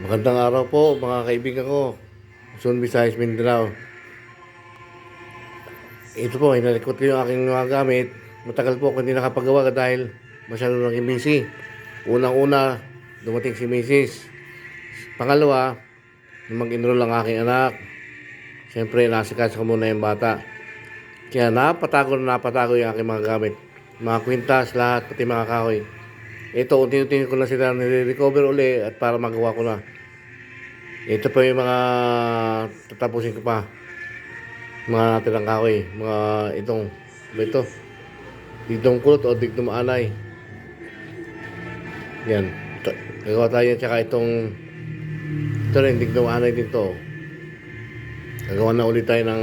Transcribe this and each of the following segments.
Magandang araw po mga kaibigan ko. Luzon, Visayas, Mindanao. Ito po, inalikot ko yung aking mga gamit. Matagal po ako hindi nakapagawa dahil masyado naging busy. Unang-una, dumating si Mrs. Pangalawa, mag-enroll ang aking anak. Siyempre, nasikas ko muna yung bata. Kaya napatago na napatago yung aking mga gamit. Mga kwintas, lahat, pati mga kahoy. Ito, unti-unti ko na sila nire-recover uli at para magawa ko na. Ito pa yung mga tatapusin ko pa. Mga natirang kahoy. Mga itong, ito? Digdong kulot o digdong anay. Yan. Ito, Gagawa tayo yan. Tsaka itong, ito rin, digdong anay din to. Gagawa na ulit tayo ng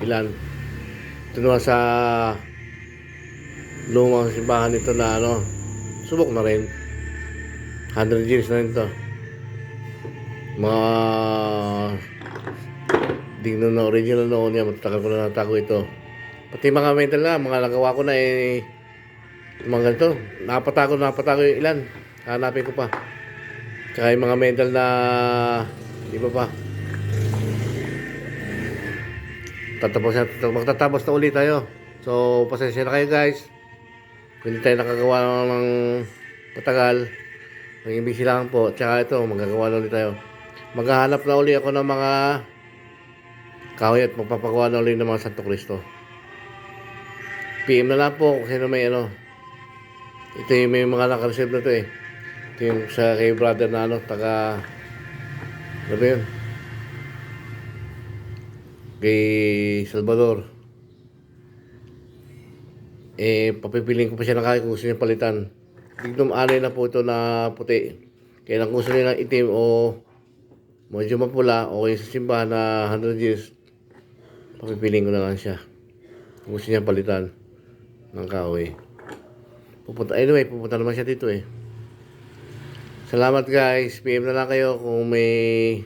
ilan. Ito sa lumang simbahan nito na ano, subok na rin. 100 years na rin to. Mga digno na original noon yan, matatakal ko na natago ito. Pati mga metal na, mga nagawa ko na eh, mga ganito, napatago, napatago yung ilan. Hanapin ko pa. Tsaka yung mga metal na, di ba pa? Tatapos na, magtatapos na ulit tayo. So, pasensya na kayo guys. Kung hindi tayo nakagawa ng patagal, maging busy lang po. Tsaka ito, magagawa na ulit tayo. Maghahanap na ulit ako ng mga kahoy at magpapagawa na ulit ng mga Santo Cristo. PM na lang po kung sino may ano. Ito yung may mga nakareserve na to eh. Ito yung sa kay brother na ano, taga... Ano ba yun? Kay Salvador. Eh, papipiling ko pa siya ng kahoy kung gusto niya palitan. Bigdom alay na po ito na puti. Kaya kung gusto niya ng itim o medyo mapula o kaya sa simbahan na 100 years, papipiling ko na lang siya. Kung gusto niya palitan ng kahoy. Pupunta, anyway, pupunta naman siya dito eh. Salamat guys. PM na lang kayo kung may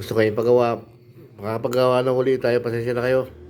gusto kayong pagawa. Makakapagawa na huli tayo. Pasensya na kayo.